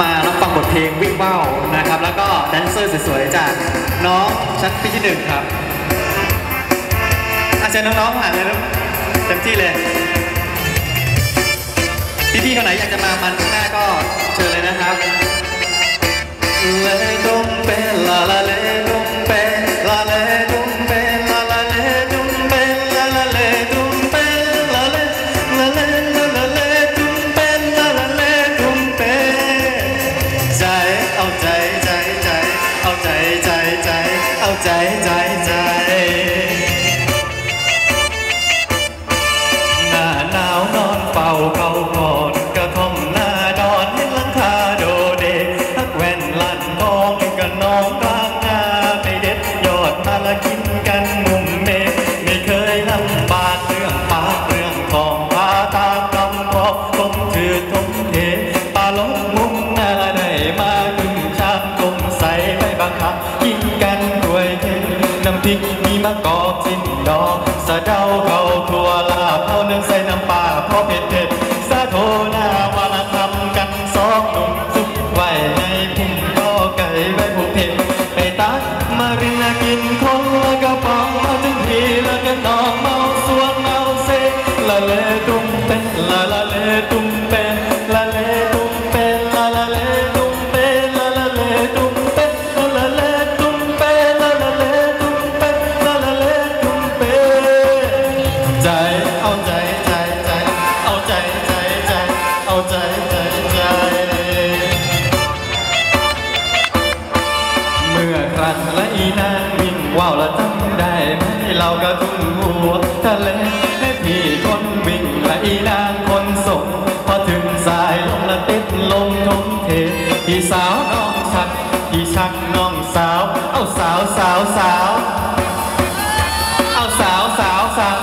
มาแล้วฟังบทเพลงวิ่งเบ้านะครับ แล้วก็แดนเซอร์สวยๆจากน้องชั้นปีที่หนึ่งครับอาจารย์น้องๆผ่านเลยนะกเต็มที่เลยพี่ๆคนไหนอยากจะมามันข้างหน้าก็เชิญเลยนะครับเลยต้องเป็น 在在在。 ที่มีมะกอกสิ้นดอกสะเดาเบาทุ พี่คนวิ่งะอีนางคนส่งพอถึงสายลมละติดลมทงเทพี่สาวน้องชักพี่ชักน้องสาว เอาสาวสาวสาวเอาสาวสาวสาว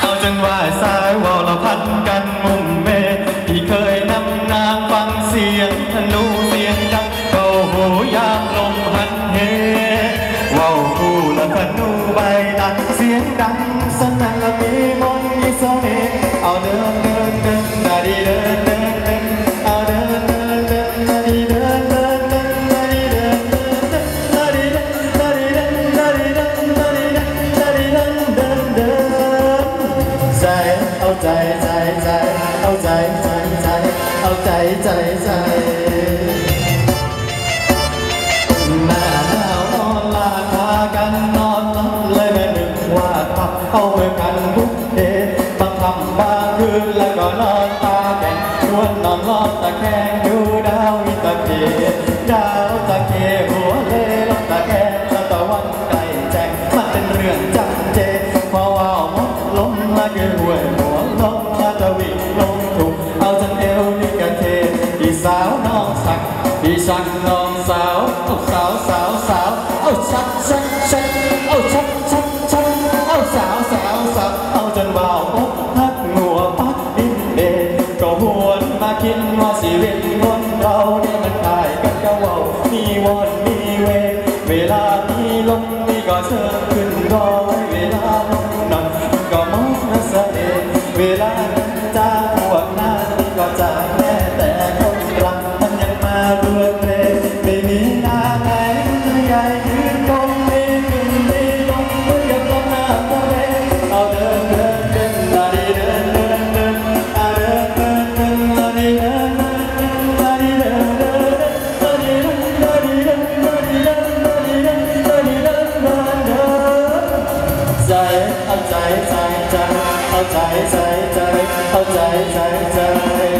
เอาจังว่าสายวาวเราพันกันมุมเมพี่เคยนำนางฟังเสียงธนูเสียงดังเข้าหูยามลมพันเฮว้าว ใจใจใจเอาใจใจใจเอาใจใจใจหาหนาวนอนลาคากันนอนลับเลยไม่นึกว่าทับเข้าไปกันทุกเดชบางคำบาคืนแล้วก็นอนตาแข็งชวนนอนรอดตะแคงดูดาวอินทรีย์ดาว alone 在在在在在在。在